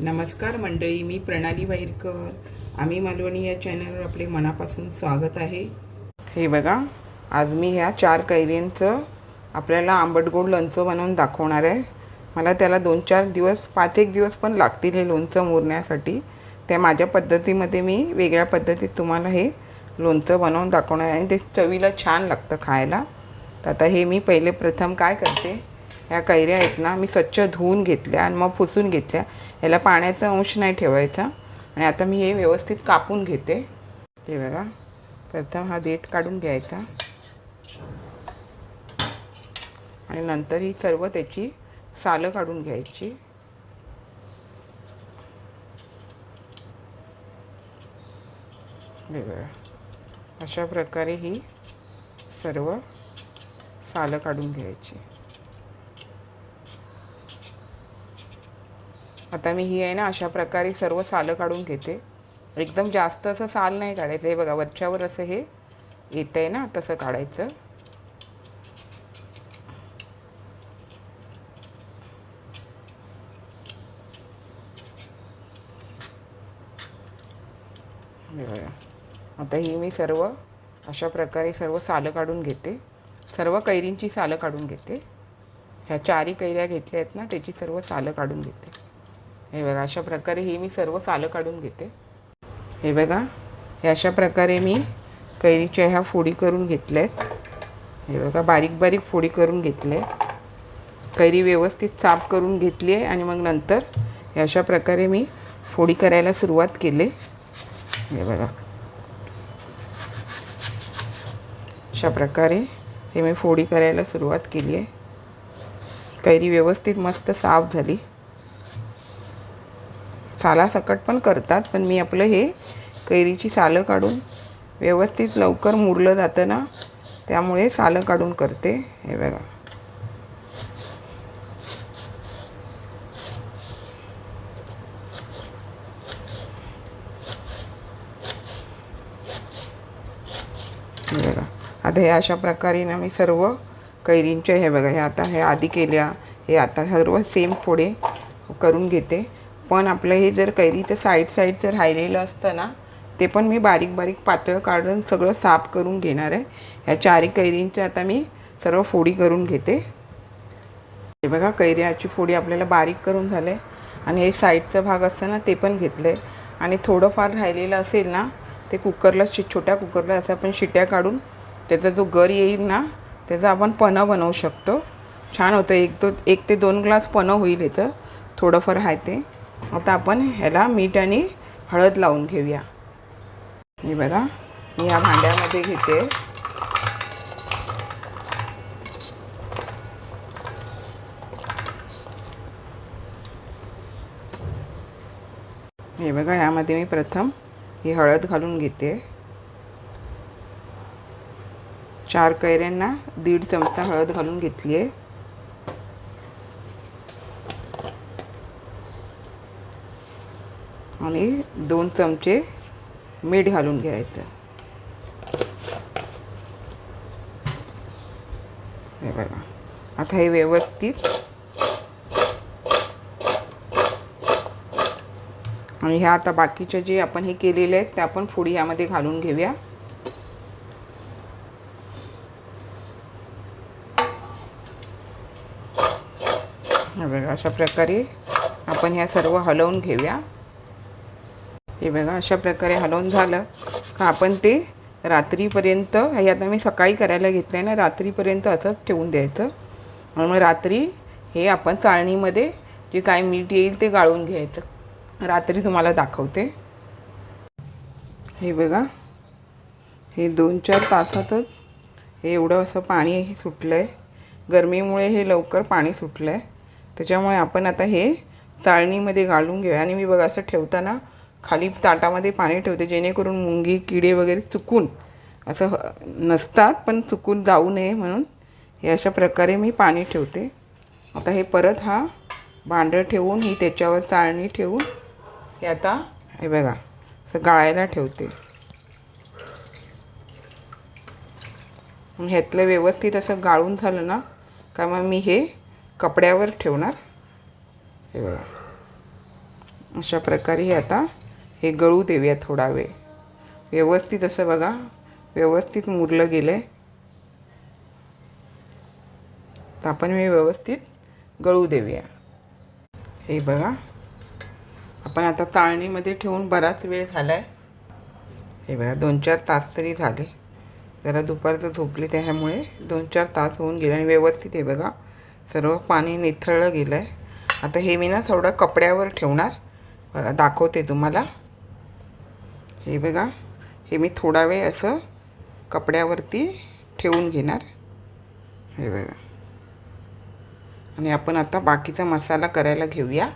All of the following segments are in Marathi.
नमस्कार मंडळी मी प्रणाली वाईरकर आम्ही मालवणी या चॅनलवर आपले मनापासून स्वागत आहे. हे बघा आज मी ह्या चार कैऱ्यांचं आपल्याला आंबट गोड लोणचं बनवून दाखवणार आहे. मला त्याला दोन चार दिवस पाच एक दिवस पण लागतील हे लोणचं मुरण्यासाठी. त्या माझ्या पद्धतीमध्ये मी वेगळ्या पद्धतीत तुम्हाला हे लोणचं बनवून दाखवणार आहे आणि ते चवीला छान लागतं खायला. तर आता हे मी पहिले प्रथम काय करते ह्या कैऱ्या आहेत ना मी स्वच्छ धुवून घेतल्या आणि मग पुसून घेतल्या. ह्याला पाण्याचा अंश नाही ठेवायचा. आणि आता मी हे व्यवस्थित कापून घेते. हे बघा. प्रथम हा देठ काढून घ्यायचा. आणि नंतर ही सर्व त्याची सालं काढून घ्यायची. हे बघा. अशा प्रकारे ही सर्व सालं काढून घ्यायची. आता मी ही आहे ना अशा प्रकारे सर्व सालं काढून घेते. एकदम जास्त असं साल नाही काढायचं. हे बघा वरच्यावर असं हे येतं आहे ना तसं काढायचं. आता ही मी सर्व अशा प्रकारे सर्व सालं काढून घेते. सर्व कैरींची सालं काढून घेते. ह्या चारी कैऱ्या घेतल्या आहेत ना त्याची सर्व सालं काढून घेते. हे बघा अशा प्रकारे ही मी सर्व सालं काढून घेते. हे बघा हे अशा प्रकारे मी कैरीच्या ह्या फोडी करून घेतल्या आहेत हे बघा बारीक बारीक फोडी करून घेतले. कैरी व्यवस्थित साफ करून घेतली आहे आणि मग नंतर हे अशा प्रकारे मी फोडी करायला सुरुवात केली. हे बघा. अशा प्रकारे हे मी फोडी करायला सुरुवात केली आहे. कैरी व्यवस्थित मस्त साफ झाली. सालासकट पण करतात पण मी आपलं हे कैरीची सालं काढून व्यवस्थित लवकर मुरलं जातं ना त्यामुळे सालं काढून करते. हे बघा. हे बघा. आता हे अशा प्रकारे ना मी सर्व कैरींचे हे बघा हे आता हे आधी केल्या हे आता सर्व सेम फोडे करून घेते. पण आपलं हे जर कैरीचं साईड साईड जर राहिलेलं असतं ना ते पण मी बारीक बारीक पातळ काढून सगळं साफ करून घेणार आहे. ह्या चारी कैरींची आता मी सर्व फोडी करून घेते. हे बघा कैऱ्याची फोडी आपल्याला बारीक करून झाले. आणि हे साईडचा भाग असतं ना ते पण घेतलं आहे आणि थोडंफार राहिलेलं असेल ना ते कुकरला शि छोट्या कुकरला असं आपण शिट्या काढून त्याचा जो गर येईल ना त्याचा आपण पन्हं बनवू शकतो. छान होतं एक दो एक ते दोन ग्लास पन्हं होईल याचं थोडंफार आहे ते. आता आपण ह्याला मीठ आणि हळद लावून घेऊया. हे बघा मी या भांड्यामध्ये घेते. हे बघा ह्यामध्ये मी प्रथम ही हळद घालून घेते. चार कैऱ्यांना दीड चमचा हळद घालून घेतली आहे आणि दोन चमचे मीठ घालून घ्यायचं. हे बघा. आता हे व्यवस्थित आणि ह्या आता बाकीच्या जे आपण हे केलेले आहेत त्या आपण फोडी यामध्ये घालून घेऊया. बघा अशा प्रकारे आपण ह्या सर्व हलवून घेऊया. हे बघा अशा प्रकारे हलवून झालं. का आपण ते रात्रीपर्यंत हे आता मी सकाळी करायला घेतलं आहे ना रात्रीपर्यंत असंच ठेवून द्यायचं. आणि मग रात्री हे आपण चाळणीमध्ये जे काय मीठ येईल ते गाळून घ्यायचं. रात्री तुम्हाला दाखवते. हे बघा हे दोन चार तासातच हे एवढं असं पाणी हे सुटलं आहे गरमीमुळे हे लवकर पाणी सुटलं आहे त्याच्यामुळे आपण आता हे चाळणीमध्ये घालून घेऊया. आणि मी बघा असं ठेवताना खाली ताटामध्ये पाणी ठेवते जेणेकरून मुंगी किडे वगैरे चुकून असं नसतात पण चुकून जाऊ नये म्हणून हे अशा प्रकारे मी पाणी ठेवते. आता हे परत हा भांडं ठेवून ही त्याच्यावर चाळणी ठेवून हे आता हे बघा असं गाळायला ठेवते. ह्यातलं व्यवस्थित असं गाळून झालं ना का मग मी हे कपड्यावर ठेवणार. हे बघा. अशा प्रकारे हे आता हे गळू देऊया थोडा वेळ. व्यवस्थित असं बघा. व्यवस्थित मुरलं गेलं. आहे तर आपण हे व्यवस्थित गळू देऊया. हे बघा. आपण आता ताळणीमध्ये ठेवून बराच वेळ झाला आहे हे बघा दोन चार तास तरी झाले. जरा दुपारचं झोपली त्यामुळे दोन चार तास होऊन गेले आणि व्यवस्थित हे बघा. सर्व पाणी निथळलं गेलं आहे आता हे मी ना थोडं कपड्यावर ठेवणार. दाखवते तुम्हाला. हे बघा हे मी थोडा वेळ असं कपड्यावरती ठेवून घेणार. हे बघा. आणि आपण आता बाकीचा मसाला करायला घेऊया.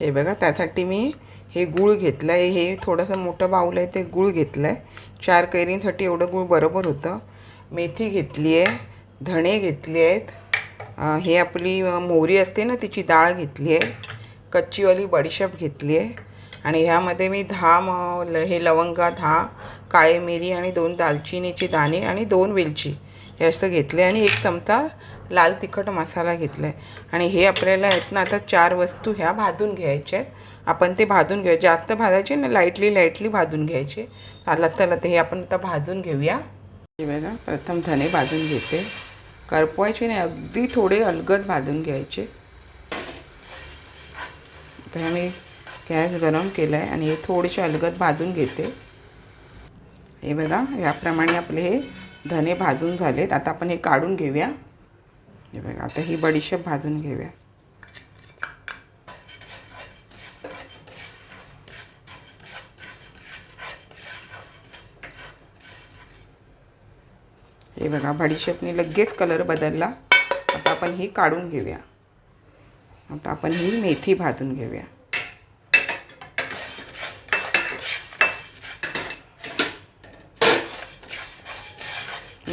हे बघा त्यासाठी मी हे गूळ घेतलं आहे हे थोडंसं मोठं बाऊल आहे ते गूळ घेतलं आहे चार कैरींसाठी एवढं गूळ बरोबर होतं. मेथी घेतली आहे धणे घेतले आहेत. हे आपली मोहरी असते ना तिची डाळ घेतली आहे. कच्चीवाली बडीशेप घेतली आहे. आणि ह्यामध्ये मी दहा म ल हे लवंगा दहा काळे मिरी आणि दोन दालचिनीचे दाणे आणि दोन वेलची हे असं घेतले आणि एक चमचा लाल तिखट मसाला घेतला आहे आणि हे आपल्याला आहेत ना आता चार वस्तू ह्या भाजून घ्यायच्या आहेत. आपण ते भाजून घेऊ जास्त भाजायचे ना लाईटली लाईटली भाजून घ्यायचे. चला चला ते हे आपण आता भाजून घेऊया. हे बघा प्रथम धने भाजून घेते. करपवायचे नाही अगदी थोडे अलगद भाजून घ्यायचे. तर आम्ही गॅस गरम केला आहे आणि हे थोडेसे अलगद भाजून घेते. हे बघा याप्रमाणे आपले हे धने भाजून झालेत. आता आपण हे काढून घेऊया. हे बघा आता ही बडीशेप भाजून घेऊया. हे बघा बडीशेपने लगेच कलर बदलला. आता आपण ही काढून घेऊया. आता आपण ही मेथी भाजून घेऊया.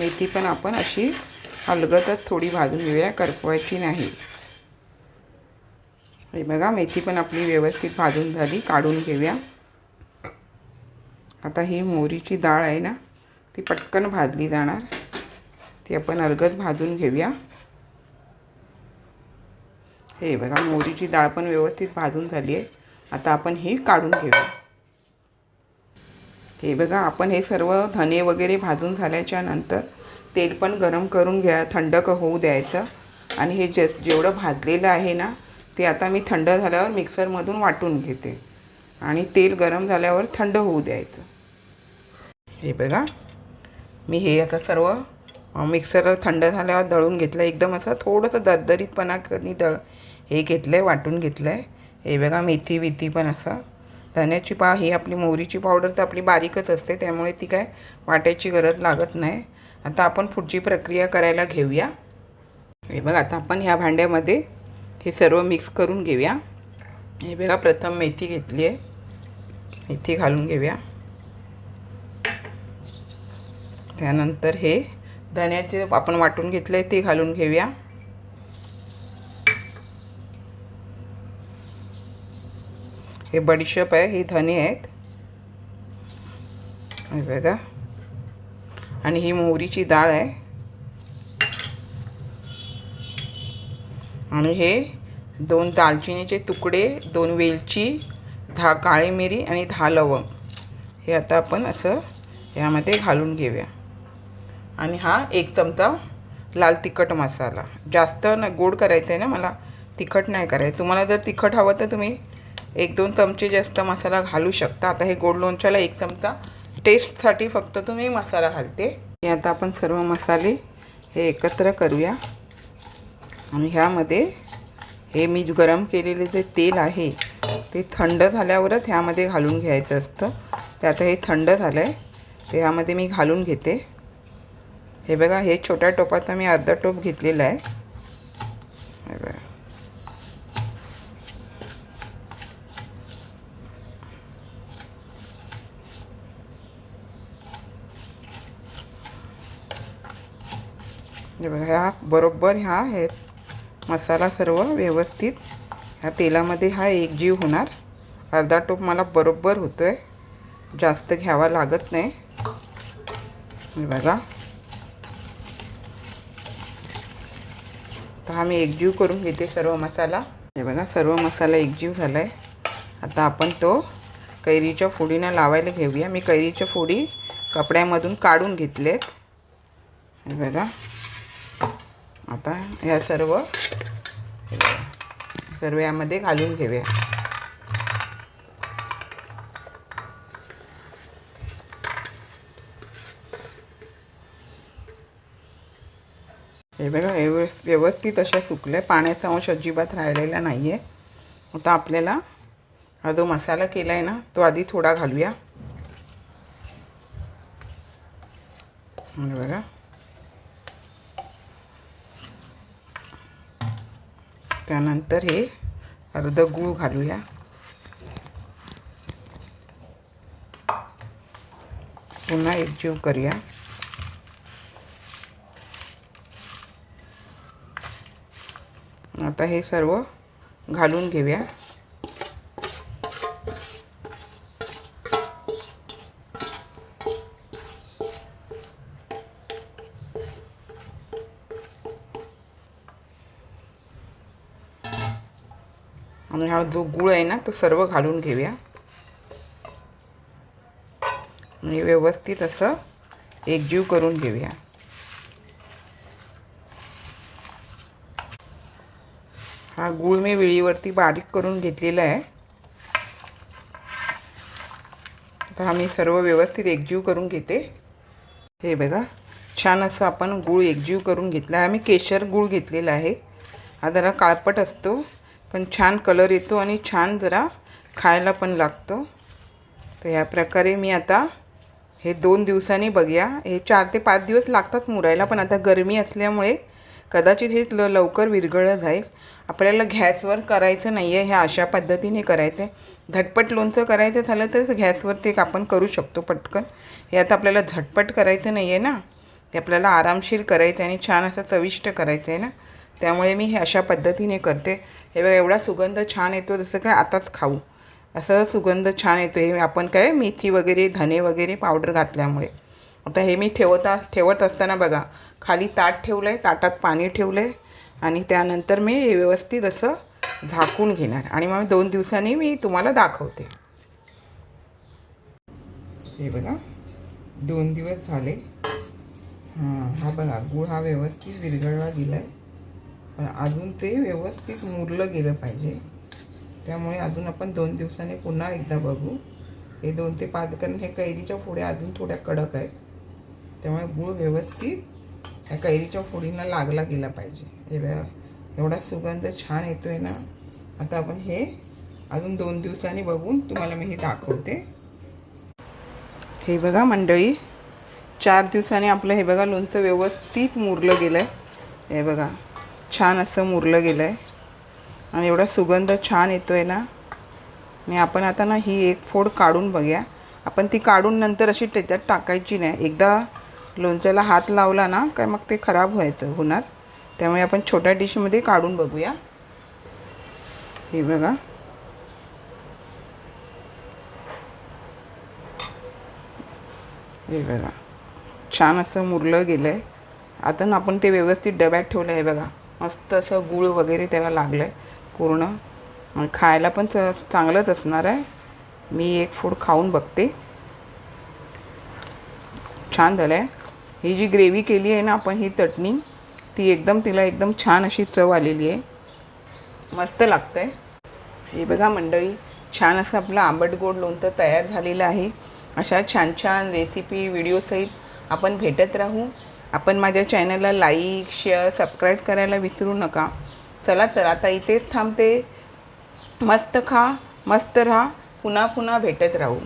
मेथी पण आपण अशी अलगदच थोडी भाजून घेऊया करपवायची नाही. हे बघा मेथी पण आपली व्यवस्थित भाजून झाली काढून घेऊया. आता ही मोहरीची डाळ आहे ना ती पटकन भाजली जाणार. ती आपण अलगद भाजून घेऊया. हे बघा मोहरीची डाळ पण व्यवस्थित भाजून झाली आहे. आता आपण ही काढून घेऊया. हे बघा आपण हे सर्व धने वगैरे भाजून झाल्याच्यानंतर तेल पण गरम करून घ्या थंड क होऊ द्यायचं. आणि हे जे जेवढं भाजलेलं आहे ना ते आता मी थंड झाल्यावर मिक्सरमधून वाटून घेते. आणि तेल गरम झाल्यावर थंड होऊ द्यायचं. हे बघा मी हे आता सर्व मिक्सर थंड झाल्यावर दळून घेतलं एकदम असं थोडंसं दरदरीतपणा कधी दळ हे घेतलं आहे वाटून घेतलं आहे हे बघा मेथी बिथी पण असं धन्याची पाव ही आपली मोहरीची पावडर तर आपली बारीकच असते त्यामुळे ती काय वाटायची गरज लागत नाही. आता आपण पुढची प्रक्रिया करायला घेऊया. हे बघा आता आपण ह्या भांड्यामध्ये हे सर्व मिक्स करून घेऊया. हे बघा प्रथम मेथी घेतली आहे. मेथी घालून घेऊया. त्यानंतर हे धन्याचे आपण वाटून घेतलं आहे ते घालून घेऊया. हे बडीशेप आहे ही धने आहेत. हे बघा. आणि ही मोहरीची डाळ आहे. आणि हे दोन दालचिनीचे तुकडे दोन वेलची दहा काळी मिरी आणि दहा लवंग. हे आता आपण असं ह्यामध्ये घालून घेऊया. आणि हा एक चमचा लाल तिखट मसाला. जास्त न गोड करायचं आहे ना मला. तिखट नाही करायचं. तुम्हाला जर तिखट हवं तर तुम्ही एक दोन चमचे जास्त मसाला घालू शकता. आता हे गोड लोणच्याला एक चमचा टेस्टसाठी फक्त तुम्ही मसाला घालते. हे आता आपण सर्व मसाले हे एकत्र करूया. आणि ह्यामध्ये हे मी गरम केलेले जे तेल आहे ते थंड झाल्यावरच ह्यामध्ये घालून घ्यायचं असतं. ते आता हे थंड झालं आहे ते ह्यामध्ये मी घालून घेते. हे बघा हे छोट्या टोपाचा मी अर्धा टोप घेतलेला आहे. म्हणजे ह्या बरोबर ह्या हे मसाला सर्व व्यवस्थित ह्या तेलामध्ये हा एकजीव होणार. अर्धा टोप मला बरोबर होतो आहे जास्त घ्यावा लागत नाही. हे बघा. तर हा मी एकजीव करून घेते सर्व मसाला. हे बघा सर्व मसाला एकजीव झाला आहे आता आपण तो कैरीच्या फोडीनं लावायला घेऊया. मी कैरीच्या फोडी कपड्यामधून काढून घेतलेत. हे बघा. आता या सर्व सर्व यामध्ये घालून घेऊया. हे बघा व्यवस्थित अशा सुकल्या. पाण्याचा अंश अजिबात राहिलेला नाही आहे आता आपल्याला हा जो मसाला केला आहे ना तो आधी थोडा घालूया. बघा. त्यानंतर हे अर्ध गूळ घालूया. पुन्हा एकजीव करूया. आता हे सर्व घालून घेऊया. आणि हा जो गुळ आहे ना तो सर्व घालून घेऊया. आणि व्यवस्थित असं एकजीव करून घेऊया. हा गूळ मी विळीवरती बारीक करून घेतलेला आहे. आता हा मी सर्व व्यवस्थित एकजीव करून घेते. हे बघा छान असं आपण गूळ एकजीव करून घेतला आहे. आम्ही केशर गूळ घेतलेला आहे. हा जरा काळपट असतो. पण छान कलर येतो आणि छान जरा खायला पण लागतो. तर या प्रकारे मी आता हे दोन दिवसांनी बघूया. हे चार ते पाच दिवस लागतात मुरायला पण आता गरमी असल्यामुळे कदाचित हे ल लवकर विरघळलं जाईल. आपल्याला गॅसवर करायचं नाही आहे ह्या अशा पद्धतीने करायचं आहे झटपट लोणचं करायचं झालं तर गॅसवर ते आपण करू शकतो पटकन. हे आता आपल्याला झटपट करायचं नाही आहे ना. हे आपल्याला आरामशीर करायचं आहे आणि छान असं चविष्ट करायचं आहे ना. त्यामुळे मी हे अशा पद्धतीने करते. हे बघा एवढा सुगंध छान येतो जसं काय आताच खाऊ. असं सुगंध छान येतो. हे आपण काय मेथी वगैरे धने वगैरे पावडर घातल्यामुळे. आता हे मी ठेवता ठेवत असताना बघा खाली ताट ठेवलं आहे ताटात पाणी ठेवलं आहे आणि त्यानंतर मी हे व्यवस्थित असं झाकून घेणार. आणि मग दोन दिवसांनी मी तुम्हाला दाखवते. हे बघा दोन दिवस झाले. हां हा बघा गूळ हा व्यवस्थित विरघळला गेला आहे पण अजून ते व्यवस्थित मुरलं गेलं पाहिजे. त्यामुळे अजून आपण दोन दिवसांनी पुन्हा एकदा बघू. हे दोन ते पाच कारण हे कैरीच्या फोड्या अजून थोड्या कडक आहेत. त्यामुळे गूळ व्यवस्थित या कैरीच्या फोडींना लागला गेला पाहिजे. हे बघा एवढा सुगंध छान येतो आहे ना. आता आपण हे अजून दोन दिवसांनी बघून तुम्हाला मी हे दाखवते. हे बघा मंडळी चार दिवसांनी आपलं हे बघा लोणचं व्यवस्थित मुरलं गेलं आहे हे बघा. छान असं मुरलं गेलं आहे आणि एवढा सुगंध छान येतो आहे ना. आणि आपण आता ना ही एक फोड काढून बघूया. आपण ती काढून नंतर अशी त्याच्यात टाकायची नाही. एकदा लोणच्याला हात लावला ना काय मग ते खराब व्हायचं होणार त्यामुळे आपण छोट्या डिशमध्ये काढून बघूया. हे बघा. हे बघा. छान असं मुरलं गेलं आहे आता ना आपण ते व्यवस्थित डब्यात ठेवलं आहे बघा. मस्त असं गूळ वगैरे त्याला लागलं आहे पूर्ण खायला पण च चांगलंच असणार आहे. मी एक फूड खाऊन बघते. छान झालं आहे ही जी ग्रेव्ही केली आहे ना आपण ही चटणी ती एकदम तिला एकदम छान अशी चव आलेली आहे. मस्त लागतं आहे हे बघा मंडळी छान असं आपलं आंबट गोड लोणचं तयार झालेलं आहे. अशा छान छान रेसिपी व्हिडिओसहित आपण भेटत राहू. आपण माझ्या चॅनलला लाईक शेअर सबस्क्राईब करायला विसरू नका. चला तर आता इथेच थांबते. मस्त खा मस्त राहा. पुन्हा पुन्हा भेटत राहू.